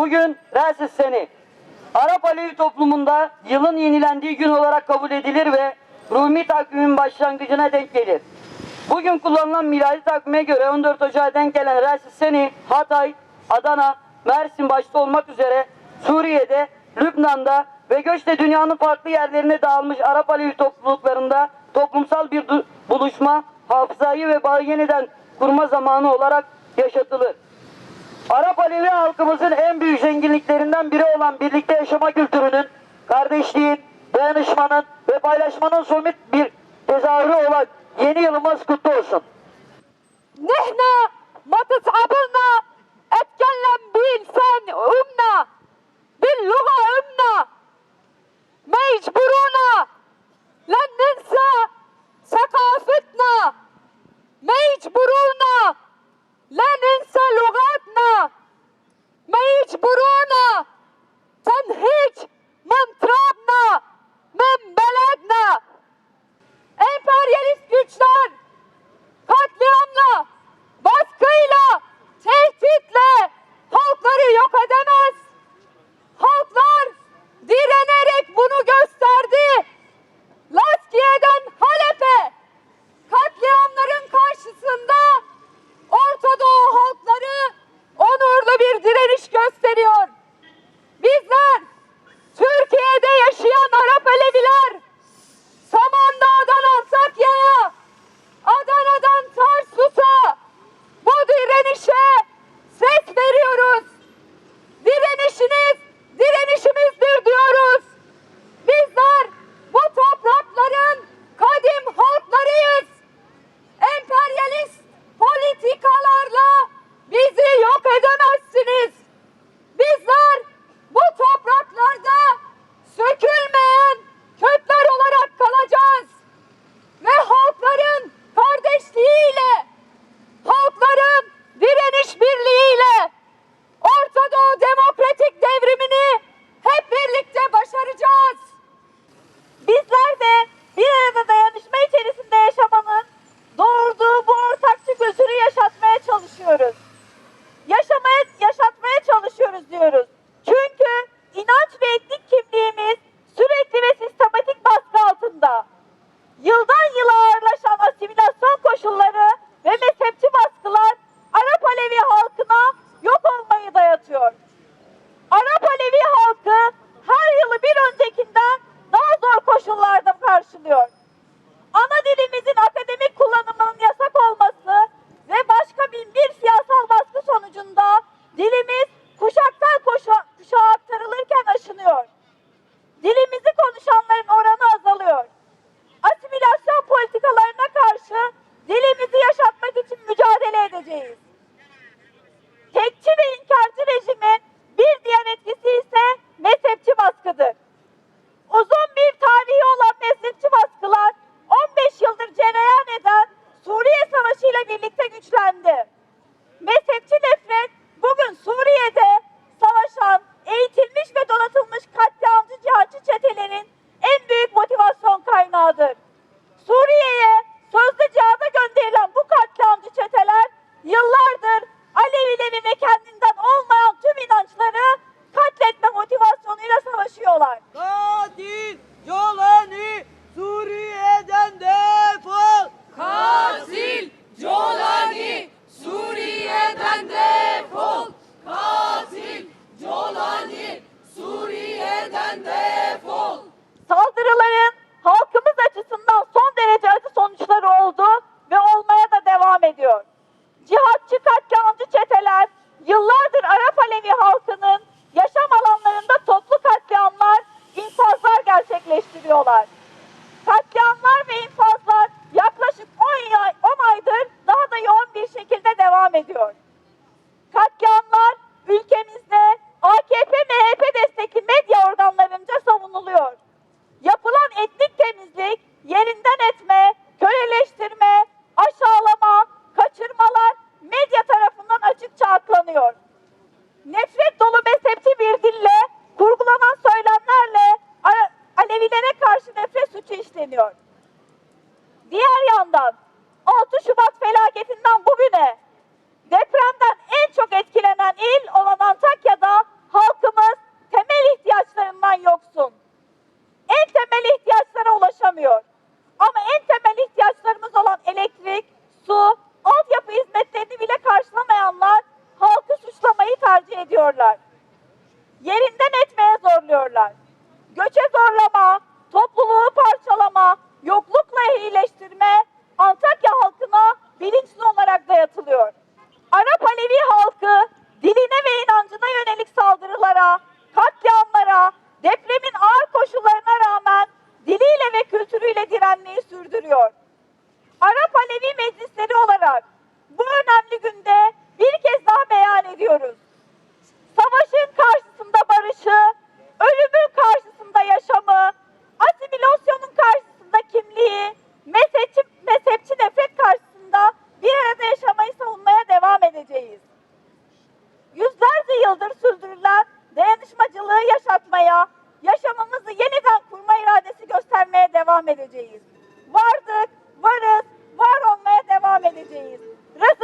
Bugün Resis Seni. Arap Alevi toplumunda yılın yenilendiği gün olarak kabul edilir ve Rumi takvimin başlangıcına denk gelir. Bugün kullanılan miladi takvime göre 14 Ocağı denk gelen Resis Seni, Hatay, Adana, Mersin başta olmak üzere Suriye'de, Lübnan'da ve göçte dünyanın farklı yerlerine dağılmış Arap Alevi topluluklarında toplumsal bir buluşma, hafızayı ve bağı yeniden kurma zamanı olarak yaşatılır. Arap Alevi halkımızın en büyük zenginliklerinden biri olan birlikte yaşama kültürünün, kardeşliğin, dayanışmanın ve paylaşmanın somut bir tezahürü olan yeni yılımız kutlu olsun. Nehna, matız abılna, etkenlem bil sen umna, Yıldan yıla ağırlaşan asimilasyon koşulları ve mezhepçi baskılar Arap Alevi halkına yok olmayı dayatıyor. Arap Alevi halkı her yılı bir öncekinden daha zor koşullarda Uzun bir tarihi olan mezhepçi baskılar 15 yıldır cereyan eden Suriye Savaşı ile birlikte güçlendi. Ediyor. Katliamlar ülkemizde AKP MHP destekli medya organlarınca savunuluyor. Yapılan etnik temizlik, yerinden etme, köleleştirme, aşağılama, kaçırmalar medya tarafından açıkça aklanıyor. sürdürüyor. Arap Alevi meclisleri olarak bu önemli günde bir kez daha beyan ediyoruz. Savaşın karşısında barışı, ölümün karşısında yaşamı, asimilasyonun karşısında kimliği, mezhepçi, mezhepçi nefret karşısında bir arada yaşamayı savunmaya devam edeceğiz. Yüzlerce yıldır sürdürülen dayanışmacılığı yaşatmaya, yaşamımızı yeniden kurma iradesi göstermeye devam edeceğiz vardık, varız, var olmaya devam edeceğiz. Resul